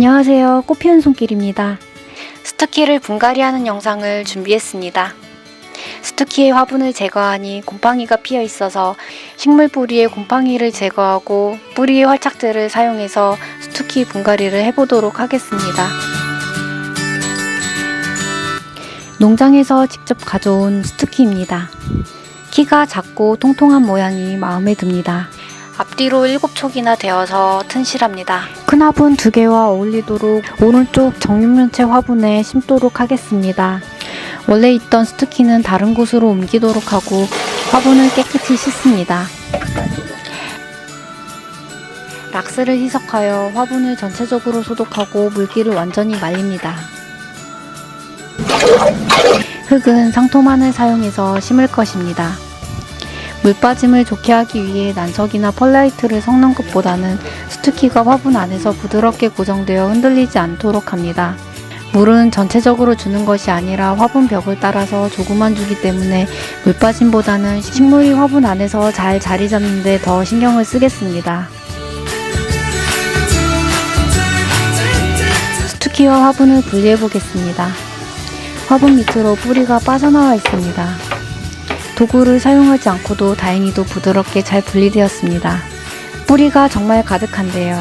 안녕하세요. 꽃피운 손길입니다. 스투키를 분갈이하는 영상을 준비했습니다. 스투키의 화분을 제거하니 곰팡이가 피어 있어서 식물 뿌리에 곰팡이를 제거하고 뿌리의 활착제를 사용해서 스투키 분갈이를 해보도록 하겠습니다. 농장에서 직접 가져온 스투키입니다. 키가 작고 통통한 모양이 마음에 듭니다. 앞뒤로 7촉이나 되어서 튼실합니다. 큰 화분 두 개와 어울리도록 오른쪽 정육면체 화분에 심도록 하겠습니다. 원래 있던 스투키는 다른 곳으로 옮기도록 하고 화분을 깨끗이 씻습니다. 락스를 희석하여 화분을 전체적으로 소독하고 물기를 완전히 말립니다. 흙은 상토만을 사용해서 심을 것입니다. 물 빠짐을 좋게 하기 위해 난석이나 펄라이트를 섞는 것보다는 스투키가 화분 안에서 부드럽게 고정되어 흔들리지 않도록 합니다. 물은 전체적으로 주는 것이 아니라 화분 벽을 따라서 조금만 주기 때문에 물 빠짐보다는 식물이 화분 안에서 잘 자리 잡는 데 더 신경을 쓰겠습니다. 스투키와 화분을 분리해 보겠습니다. 화분 밑으로 뿌리가 빠져나와 있습니다. 도구를 사용하지 않고도 다행히도 부드럽게 잘 분리되었습니다. 뿌리가 정말 가득한데요.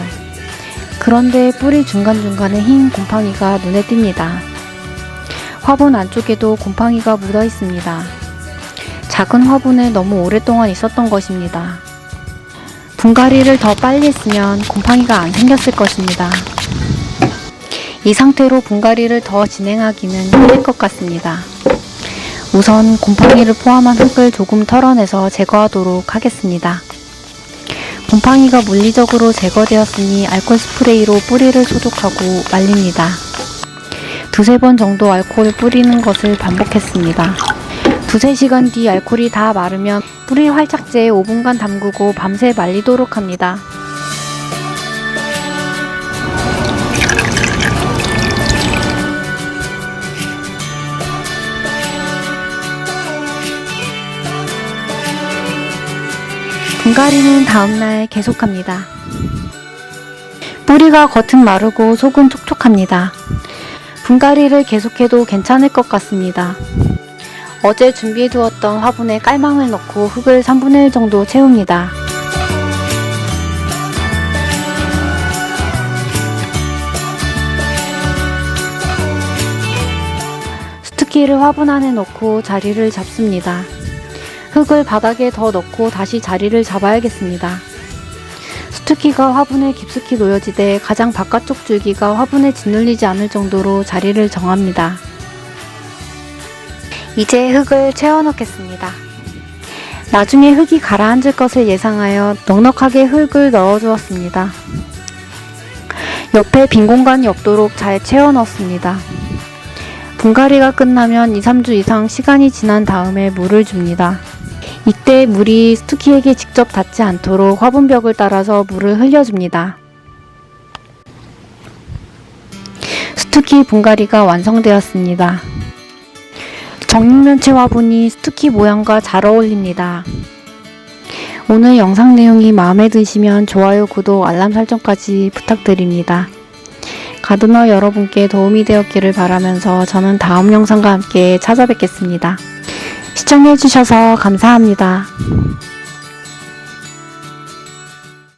그런데 뿌리 중간중간에 흰 곰팡이가 눈에 띕니다. 화분 안쪽에도 곰팡이가 묻어 있습니다. 작은 화분에 너무 오랫동안 있었던 것입니다. 분갈이를 더 빨리 했으면 곰팡이가 안 생겼을 것입니다. 이 상태로 분갈이를 더 진행하기는 힘들 것 같습니다. 우선 곰팡이를 포함한 흙을 조금 털어내서 제거하도록 하겠습니다. 곰팡이가 물리적으로 제거되었으니 알코올 스프레이로 뿌리를 소독하고 말립니다. 두세 번 정도 알코올을 뿌리는 것을 반복했습니다. 두세 시간 뒤 알코올이 다 마르면 뿌리 활착제에 5분간 담그고 밤새 말리도록 합니다. 분갈이는 다음날 계속합니다. 뿌리가 겉은 마르고 속은 촉촉합니다. 분갈이를 계속해도 괜찮을 것 같습니다. 어제 준비해두었던 화분에 깔망을 넣고 흙을 3분의 1 정도 채웁니다. 스투키를 화분 안에 넣고 자리를 잡습니다. 흙을 바닥에 더 넣고 다시 자리를 잡아야겠습니다. 스투키가 화분에 깊숙이 놓여지되 가장 바깥쪽 줄기가 화분에 짓눌리지 않을 정도로 자리를 정합니다. 이제 흙을 채워 넣겠습니다. 나중에 흙이 가라앉을 것을 예상하여 넉넉하게 흙을 넣어 주었습니다. 옆에 빈 공간이 없도록 잘 채워 넣습니다. 분갈이가 끝나면 2, 3주 이상 시간이 지난 다음에 물을 줍니다. 이때 물이 스투키에게 직접 닿지 않도록 화분벽을 따라서 물을 흘려줍니다. 스투키 분갈이가 완성되었습니다. 정육면체 화분이 스투키 모양과 잘 어울립니다. 오늘 영상 내용이 마음에 드시면 좋아요, 구독, 알람 설정까지 부탁드립니다. 가드너 여러분께 도움이 되었기를 바라면서 저는 다음 영상과 함께 찾아뵙겠습니다. 시청해주셔서 감사합니다.